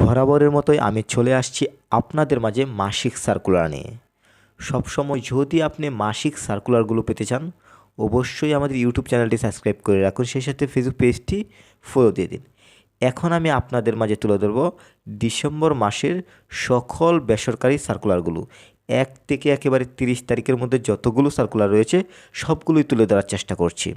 বরাবরের মতোই আমি চলে আসছি আপনাদের মাঝে মাসিক সার্কুলার নিয়ে। সবসময় যদি আপনি মাসিক সার্কুলারগুলো পেতে চান, অবশ্যই আমাদের ইউটিউব চ্যানেলটি সাবস্ক্রাইব করে রাখুন, সেই সাথে ফেসবুক পেজটি ফলো দিয়ে দিন। এখন আমি আপনাদের মাঝে তুলে ধরব ডিসেম্বর মাসের সকল বেসরকারি সার্কুলারগুলো এক থেকে একেবারে তিরিশ তারিখের মধ্যে যতগুলো সার্কুলার রয়েছে, সবগুলোই তুলে ধরার চেষ্টা করছি।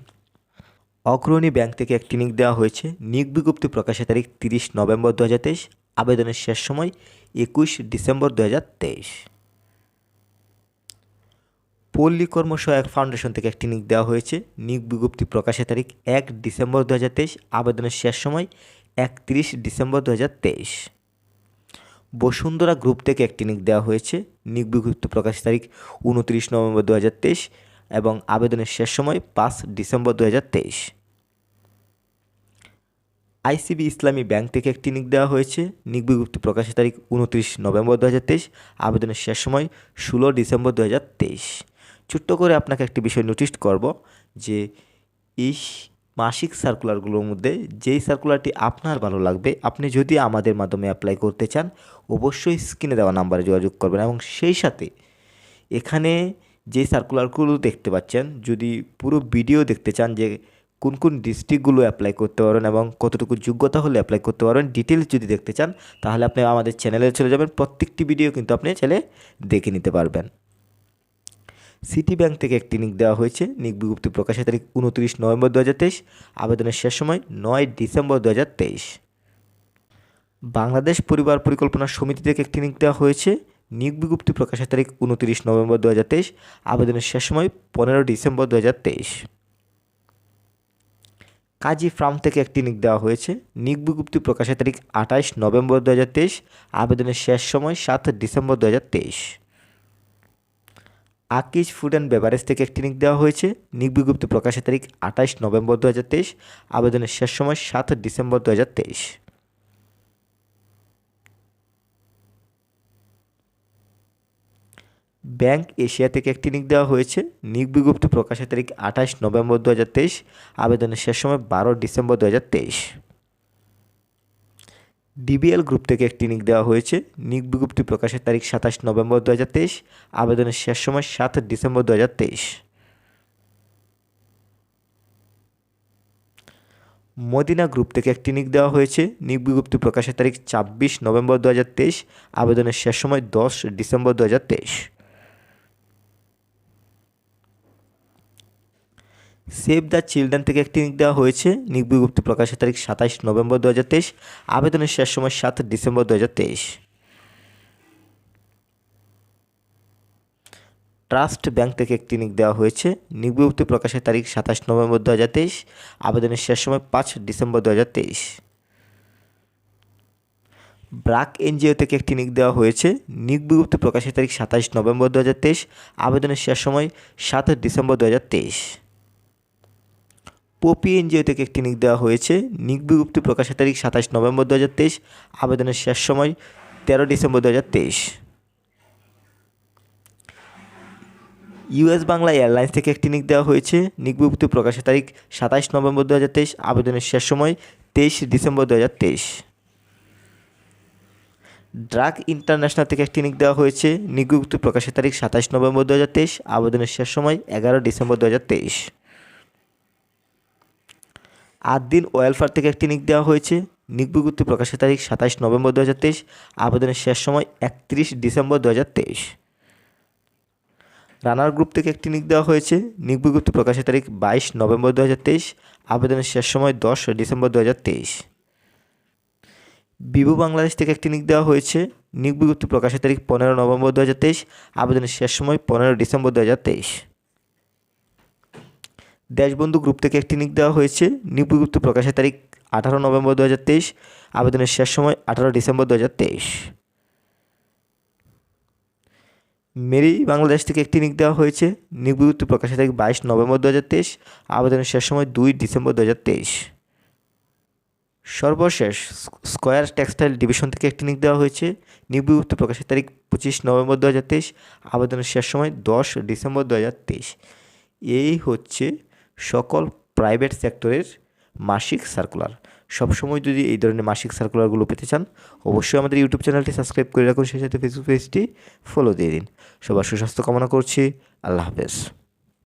অগ্রণী ব্যাংক থেকে একটি নিক দেওয়া হয়েছে। নিক বিজ্ঞপ্তি প্রকাশের তারিখ তিরিশ নভেম্বর দু হাজার তেইশ। আবেদনের শেষ সময় একুশ ডিসেম্বর দু হাজার তেইশ। পল্লী কর্ম সহায়ক ফাউন্ডেশন থেকে একটি নিক দেওয়া হয়েছে। নিক বিজ্ঞপ্তি প্রকাশের তারিখ এক ডিসেম্বর দু তেইশ, আবেদনের শেষ সময় একত্রিশ ডিসেম্বর দু হাজার তেইশ। বসুন্ধরা গ্রুপ থেকে একটি নিক দেওয়া হয়েছে। নিক বিজ্ঞপ্তি প্রকাশের তারিখ উনত্রিশ নভেম্বর দু হাজার তেইশ এবং আবেদনের শেষ সময় পাঁচ ডিসেম্বর দু হাজার তেইশ। আইসিবি ইসলামী ব্যাংক থেকে একটি নিক দেওয়া হয়েছে। নিক বিজ্ঞপ্তি প্রকাশের তারিখ উনত্রিশ নভেম্বর দু হাজার তেইশ। আবেদনের শেষ সময় ষোলো ডিসেম্বর দু হাজার তেইশ। ছোট্ট করে আপনাকে একটি বিষয় নোটিশ করব যে এই মাসিক সার্কুলারগুলোর মধ্যে যেই সার্কুলারটি আপনার ভালো লাগবে, আপনি যদি আমাদের মাধ্যমে অ্যাপ্লাই করতে চান, অবশ্যই স্ক্রিনে দেওয়া নাম্বারে যোগাযোগ করবেন এবং সেই সাথে এখানে যে সার্কুলারগুলো দেখতে পাচ্ছেন, যদি পুরো ভিডিও দেখতে চান যে কোন কোন ডিস্ট্রিক্টগুলো অ্যাপ্লাই করতে পারেন এবং কতটুকু যোগ্যতা হলে অ্যাপ্লাই করতে পারেন ডিটেলস যদি দেখতে চান, তাহলে আপনি আমাদের চ্যানেলে চলে যাবেন। প্রত্যেকটি ভিডিও কিন্তু আপনি চ্যানেলে দেখে নিতে পারবেন। সিটি ব্যাংক থেকে একটি নিক দেওয়া হয়েছে। নিক বিজ্ঞপ্তি প্রকাশের তারিখ উনত্রিশ নভেম্বর দু হাজার তেইশ, আবেদনের শেষ সময় নয় ডিসেম্বর দু হাজার তেইশ। বাংলাদেশ পরিবার পরিকল্পনা সমিতি থেকে একটি নিক দেওয়া হয়েছে। নিয়োগ বিজ্ঞপ্তি প্রকাশের তারিখ উনত্রিশ নভেম্বর দু হাজার তেইশ, আবেদনের শেষ সময় পনেরো ডিসেম্বর দু কাজী ফার্ম থেকে একটি নিক দেওয়া হয়েছে। নিক বিজ্ঞপ্তি প্রকাশের তারিখ আঠাশ নভেম্বর দু হাজার তেইশ। আবেদনের শেষ সময় সাত ডিসেম্বর দু হাজার তেইশ। আকিজ ফুড অ্যান্ড বেভারেজ থেকে একটি নিক দেওয়া হয়েছে। নিক বিজ্ঞপ্তি প্রকাশের তারিখ আঠাশ নভেম্বর দু হাজার তেইশ। আবেদনের শেষ সময় সাত ডিসেম্বর দু হাজার তেইশ হাজার তেইশ ব্যাংক এশিয়া থেকে একটি নিক দেওয়া হয়েছে। নিক বিজ্ঞপ্তি প্রকাশের তারিখ আঠাশ নভেম্বর দু আবেদনের শেষ সময় বারো ডিসেম্বর দু ডিবিএল গ্রুপ থেকে একটি নিক দেওয়া হয়েছে। নিক বিজ্ঞপ্তি প্রকাশের তারিখ সাতাশ নভেম্বর দু হাজার তেইশ। আবেদনের শেষ সময় সাত ডিসেম্বর দু মদিনা গ্রুপ থেকে একটি নিক দেওয়া হয়েছে। নিক বিজ্ঞপ্তি প্রকাশের তারিখ ছাব্বিশ নভেম্বর দু হাজার তেইশ। আবেদনের শেষ সময় দশ ডিসেম্বর দুহাজার তেইশ হাজার তেইশ সেভ দ্য চিলড্রেন থেকে একটি নিক দেওয়া হয়েছে। নিক বিজ্ঞপ্তি প্রকাশের তারিখ সাতাইশ নভেম্বর দু হাজার তেইশ। আবেদনের শেষ সময় সাত ডিসেম্বর দু ট্রাস্ট ব্যাংক থেকে একটি নিক দেওয়া হয়েছে। নিক বিজ্ঞপ্তি প্রকাশের তারিখ সাতাশ নভেম্বর দু আবেদনের শেষ সময় পাঁচ ডিসেম্বর দু হাজার তেইশ ব্রাক এনজিও থেকে একটি নিক দেওয়া হয়েছে। নিক বিজ্ঞপ্তি প্রকাশের তারিখ সাতাশ নভেম্বর দু হাজার তেইশ। আবেদনের শেষ সময় সাত ডিসেম্বর দু হাজার তেইশ। পপি এনজিও থেকে একটি নিক দেওয়া হয়েছে। নিক বিজ্ঞপ্তি প্রকাশের তারিখ সাতাশ নভেম্বর দু হাজার তেইশ। আবেদনের শেষ সময় তেরো ডিসেম্বর দু হাজার তেইশ। ইউএস বাংলা এয়ারলাইন্স থেকে একটি নিক দেওয়া হয়েছে। নিক বিজ্ঞপ্তি প্রকাশের তারিখ সাতাশ নভেম্বর দু আবেদনের শেষ সময় তেইশ ডিসেম্বর দু হাজার তেইশ। ড্রাগ ইন্টারন্যাশনাল থেকে একটি নিক দেওয়া হয়েছে। নিক বিজ্ঞপ্তি প্রকাশের তারিখ সাতাশ নভেম্বর দু হাজার তেইশ। আবেদনের শেষ সময় এগারো ডিসেম্বর দু আট দিন ওয়েলফেয়ার থেকে একটি নিক দেওয়া হয়েছে। নিক বিজ্ঞপ্তি প্রকাশের তারিখ সাতাশ নভেম্বর দু হাজার তেইশ। আবেদনের শেষ সময় একত্রিশ ডিসেম্বর দু হাজার তেইশ। রানার গ্রুপ থেকে একটি নিক দেওয়া হয়েছে। নিক বিজ্ঞপ্তি প্রকাশের তারিখ বাইশ নভেম্বর দু আবেদনের শেষ সময় দশ ডিসেম্বর দু হাজার তেইশ। বিভু বাংলাদেশ থেকে একটি নিক দেওয়া হয়েছে। নিক বিজ্ঞপ্তি প্রকাশের তারিখ পনেরো নভেম্বর দু হাজার তেইশ। আবেদনের শেষ সময় পনেরো ডিসেম্বর দু দেশবন্ধু গ্রুপ থেকে একটি নিক দেওয়া হয়েছে। নিক বিজ্ঞপ্তি প্রকাশের তারিখ আঠারো নভেম্বর দু আবেদনের শেষ সময় আঠারো ডিসেম্বর দু হাজার তেইশ। মেরি বাংলাদেশ থেকে একটি নিক দেওয়া হয়েছে। নিক বিজ্ঞপ্তি প্রকাশের তারিখ বাইশ নভেম্বর দু হাজার তেইশ। আবেদনের শেষ সময় দুই ডিসেম্বর দু হাজার তেইশ। সর্বশেষ স্কোয়ার টেক্সটাইল ডিভিশন থেকে একটি নিক দেওয়া হয়েছে। নিক প্রকাশের তারিখ পঁচিশ নভেম্বর দু হাজার তেইশ। আবেদনের শেষ সময় দশ ডিসেম্বর দু হাজার তেইশ। এই হচ্ছে সকল প্রাইভেট সেক্টরের মাসিক সার্কুলার সবসময় যদি এই ধরনের মাসিক সার্কুলারগুলো পেতে চান, অবশ্যই আমাদের ইউটিউব চ্যানেলটি সাবস্ক্রাইব করে রাখুন। সেই সাথে ফেসবুক পেজটি ফলো দিয়ে দিন। সবার সুস্বাস্থ্য কামনা করছি। আল্লাহ হাফেজ।